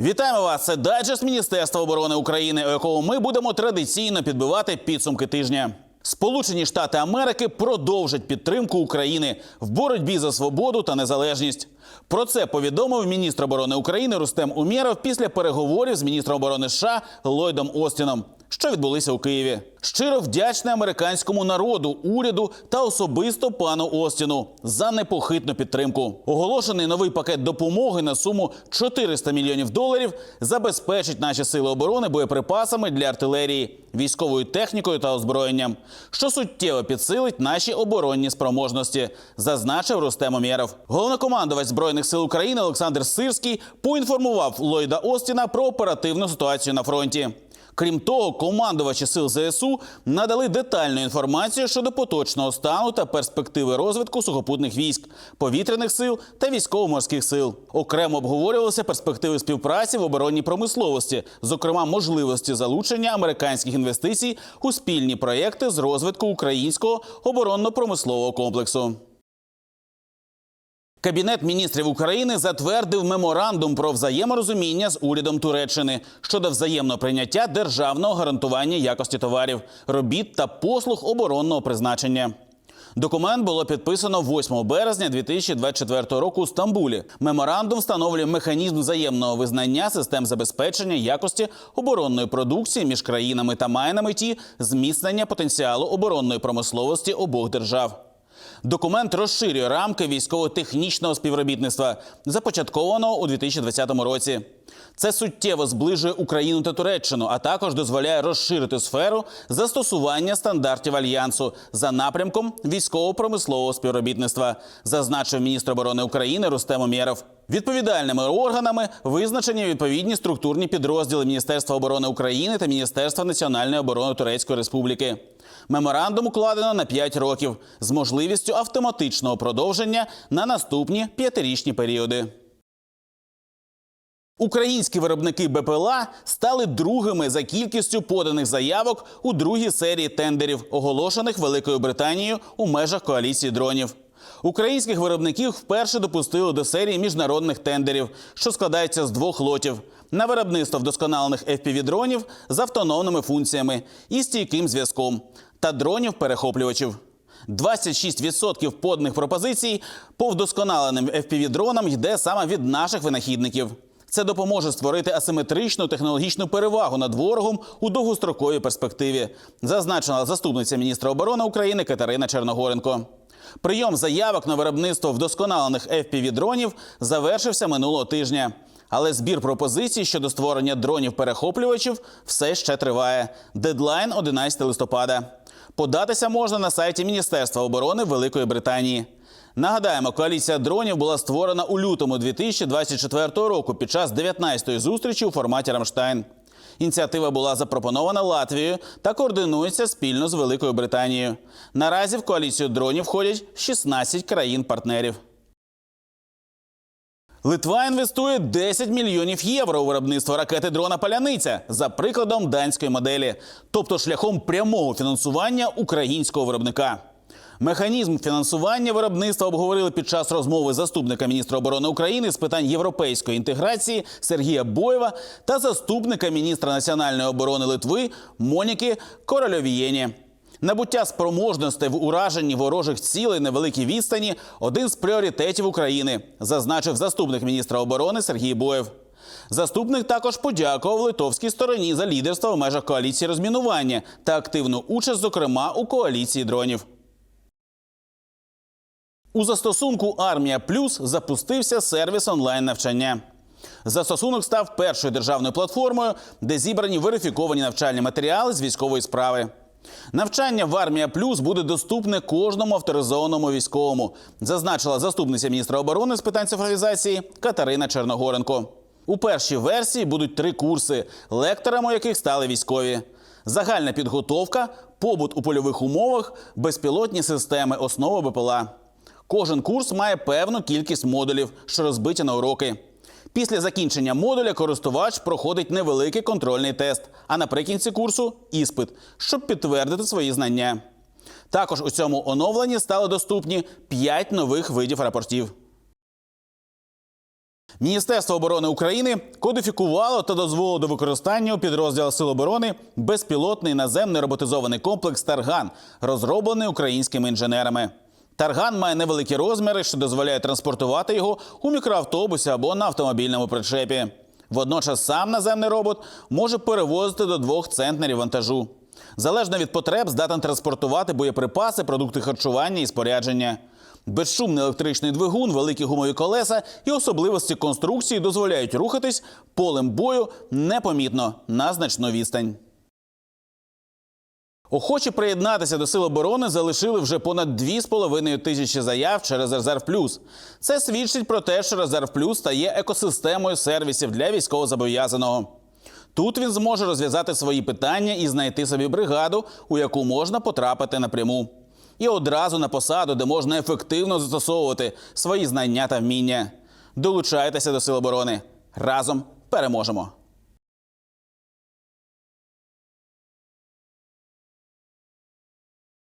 Вітаємо вас! Це дайджест Міністерства оборони України, у якому ми будемо традиційно підбивати підсумки тижня. Сполучені Штати Америки продовжать підтримку України в боротьбі за свободу та незалежність. Про це повідомив міністр оборони України Рустем Умєров після переговорів з міністром оборони США Ллойдом Остіном, що відбулися у Києві. Щиро вдячний американському народу, уряду та особисто пану Остіну за непохитну підтримку. Оголошений новий пакет допомоги на суму 400 мільйонів доларів забезпечить наші сили оборони боєприпасами для артилерії, військовою технікою та озброєнням, що суттєво підсилить наші оборонні спроможності, зазначив Рустем Умєров. Головнокомандувач збройних сил України Олександр Сирський поінформував Ллойда Остіна про оперативну ситуацію на фронті. Крім того, командувачі сил ЗСУ надали детальну інформацію щодо поточного стану та перспективи розвитку сухопутних військ, повітряних сил та військово-морських сил. Окремо обговорювалися перспективи співпраці в оборонній промисловості, зокрема можливості залучення американських інвестицій у спільні проєкти з розвитку українського оборонно-промислового комплексу. Кабінет міністрів України затвердив меморандум про взаєморозуміння з урядом Туреччини щодо взаємного прийняття державного гарантування якості товарів, робіт та послуг оборонного призначення. Документ було підписано 8 березня 2024 року у Стамбулі. Меморандум встановлює механізм взаємного визнання систем забезпечення якості оборонної продукції між країнами та має на меті зміцнення потенціалу оборонної промисловості обох держав. Документ розширює рамки військово-технічного співробітництва, започаткованого у 2020 році. Це суттєво зближує Україну та Туреччину, а також дозволяє розширити сферу застосування стандартів альянсу за напрямком військово-промислового співробітництва, зазначив міністр оборони України Рустем Умєров. Відповідальними органами визначені відповідні структурні підрозділи Міністерства оборони України та Міністерства національної оборони Турецької Республіки. Меморандум укладено на 5 років з можливістю автоматичного продовження на наступні п'ятирічні періоди. Українські виробники БПЛА стали другими за кількістю поданих заявок у другій серії тендерів, оголошених Великою Британією у межах коаліції дронів. Українських виробників вперше допустили до серії міжнародних тендерів, що складається з двох лотів на виробництво вдосконалених FPV-дронів з автономними функціями і стійким зв'язком та дронів-перехоплювачів. 26% поданих пропозицій по вдосконаленим FPV-дронам йде саме від наших винахідників. Це допоможе створити асиметричну технологічну перевагу над ворогом у довгостроковій перспективі, зазначила заступниця міністра оборони України Катерина Черногоренко. Прийом заявок на виробництво вдосконалених FPV-дронів завершився минулого тижня. Але збір пропозицій щодо створення дронів-перехоплювачів все ще триває. Дедлайн 11 листопада. Податися можна на сайті Міністерства оборони Великої Британії. Нагадаємо, коаліція дронів була створена у лютому 2024 року під час 19-ї зустрічі у форматі Рамштайн. Ініціатива була запропонована Латвією та координується спільно з Великою Британією. Наразі в коаліцію дронів входять 16 країн-партнерів. Литва інвестує 10 мільйонів євро у виробництво ракети дрона Паляниця за прикладом данської моделі, тобто шляхом прямого фінансування українського виробника. Механізм фінансування виробництва обговорили під час розмови заступника міністра оборони України з питань європейської інтеграції Сергія Боєва та заступника міністра національної оборони Литви Моніки Корольовієні. Набуття спроможностей в ураженні ворожих цілей на великій відстані один з пріоритетів України, зазначив заступник міністра оборони Сергій Боєв. Заступник також подякував литовській стороні за лідерство в межах коаліції розмінування та активну участь, зокрема у коаліції дронів. У застосунку Армія Плюс запустився сервіс онлайн навчання. Застосунок став першою державною платформою, де зібрані верифіковані навчальні матеріали з військової справи. Навчання в Армія Плюс буде доступне кожному авторизованому військовому, зазначила заступниця міністра оборони з питань цифровізації Катерина Черногоренко. У першій версії будуть три курси, лекторами яких стали військові: загальна підготовка, побут у польових умовах, безпілотні системи, основи БПЛА. Кожен курс має певну кількість модулів, що розбиті на уроки. Після закінчення модуля користувач проходить невеликий контрольний тест, а наприкінці курсу іспит, щоб підтвердити свої знання. Також у цьому оновленні стали доступні 5 нових видів рапортів. Міністерство оборони України кодифікувало та дозволило до використання у підрозділах Сил оборони безпілотний наземний роботизований комплекс Тарган, розроблений українськими інженерами. Тарган має невеликі розміри, що дозволяє транспортувати його у мікроавтобусі або на автомобільному причепі. Водночас сам наземний робот може перевозити до двох центнерів вантажу. Залежно від потреб, здатен транспортувати боєприпаси, продукти харчування і спорядження. Безшумний електричний двигун, великі гумові колеса і особливості конструкції дозволяють рухатись полем бою непомітно на значну відстань. Охочі приєднатися до сил оборони залишили вже понад 2,5 тисячі заяв через Резерв Плюс. Це свідчить про те, що Резерв Плюс стає екосистемою сервісів для військовозобов'язаного. Тут він зможе розв'язати свої питання і знайти собі бригаду, у яку можна потрапити напряму. І одразу на посаду, де можна ефективно застосовувати свої знання та вміння. Долучайтеся до сил оборони. Разом переможемо!